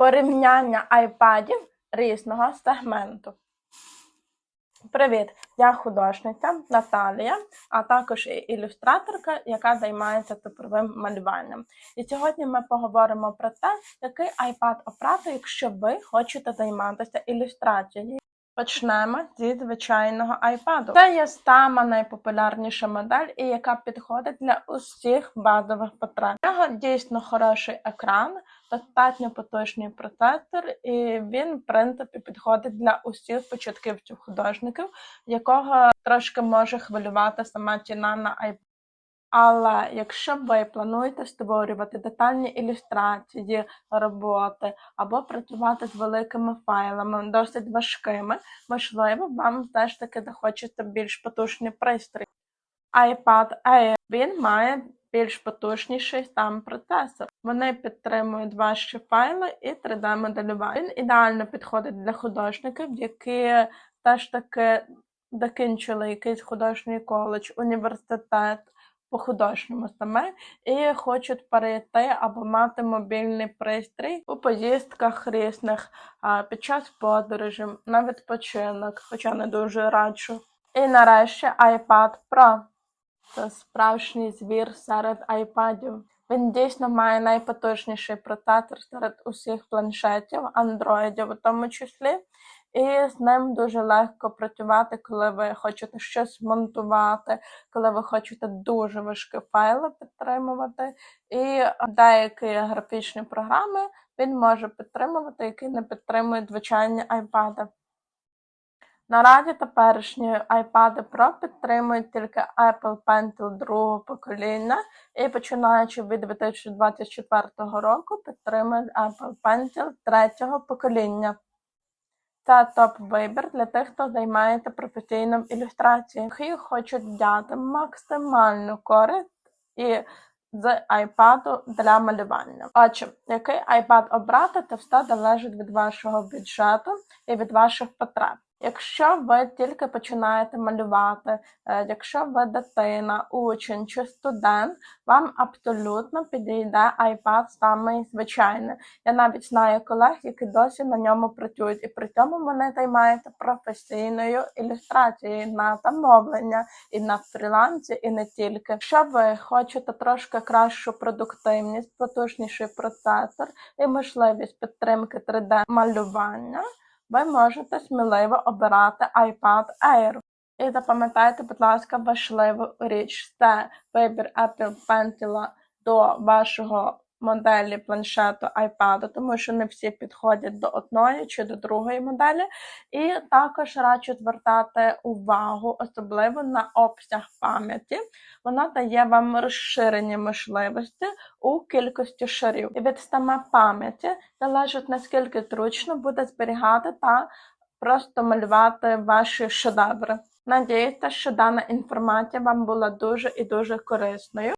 Порівняння айпадів різного сегменту. Привіт! Я художниця Наталія, а також ілюстраторка, яка займається цифровим малюванням. І сьогодні ми поговоримо про те, який iPad обрати, якщо ви хочете займатися ілюстрацією. Почнемо зі звичайного iPad. Це є сама найпопулярніша модель, і яка підходить для усіх базових потреб. У нього дійсно хороший екран, достатньо потужний процесор, і він, в принципі, підходить для усіх початківців художників, якого трошки може хвилювати сама ціна на iPad. Але якщо ви плануєте створювати детальні ілюстрації роботи або працювати з великими файлами, досить важкими, можливо, вам все ж таки захочеться більш потужний пристрій. iPad Air він має більш потужніший сам процесор. Вони підтримують ваші файли і 3D-моделювання. Він ідеально підходить для художників, які теж таки закінчили якийсь художній коледж, університет по художньому саме і хочуть перейти або мати мобільний пристрій у поїздках різних під час подорожі, на відпочинок, хоча не дуже раджу. І нарешті iPad Pro. Це справжній звір серед айпадів. Він дійсно має найпотужніший процесор серед усіх планшетів, андроїдів у тому числі. І з ним дуже легко працювати, коли ви хочете щось монтувати, коли ви хочете дуже важкі файли підтримувати. І деякі графічні програми він може підтримувати, які не підтримують звичайні iPad. Наразі теперішні iPad Pro підтримують тільки Apple Pencil другого покоління, і починаючи від 2024 року підтримують Apple Pencil третього покоління. Це топ-вибір для тих, хто займається професійним ілюстрацією, які хочуть дати максимальну користь і з iPad для малювання. Отже, який iPad обрати, то все залежить від вашого бюджету і від ваших потреб. Якщо ви тільки починаєте малювати, е, якщо ви дитина, учень чи студент, вам абсолютно підійде iPad саме звичайний. Я навіть знаю колег, які досі на ньому працюють, і при цьому вони займаються професійною ілюстрацією на замовлення і на фрілансі, і не тільки. Якщо ви хочете трошки кращу продуктивність, потужніший процесор і можливість підтримки 3D-малювання, ви можете сміливо обирати iPad Air. І запам'ятайте, будь ласка, важливу річ це вибір Apple Pencil до вашого моделі планшету iPad, тому що не всі підходять до одної чи до другої моделі. І також раджу звертати увагу, особливо на обсяг пам'яті. Вона дає вам розширені можливості у кількості шарів. І від саме пам'яті залежить наскільки зручно буде зберігати та просто малювати ваші шедеври. Надіюся, що дана інформація вам була дуже і дуже корисною.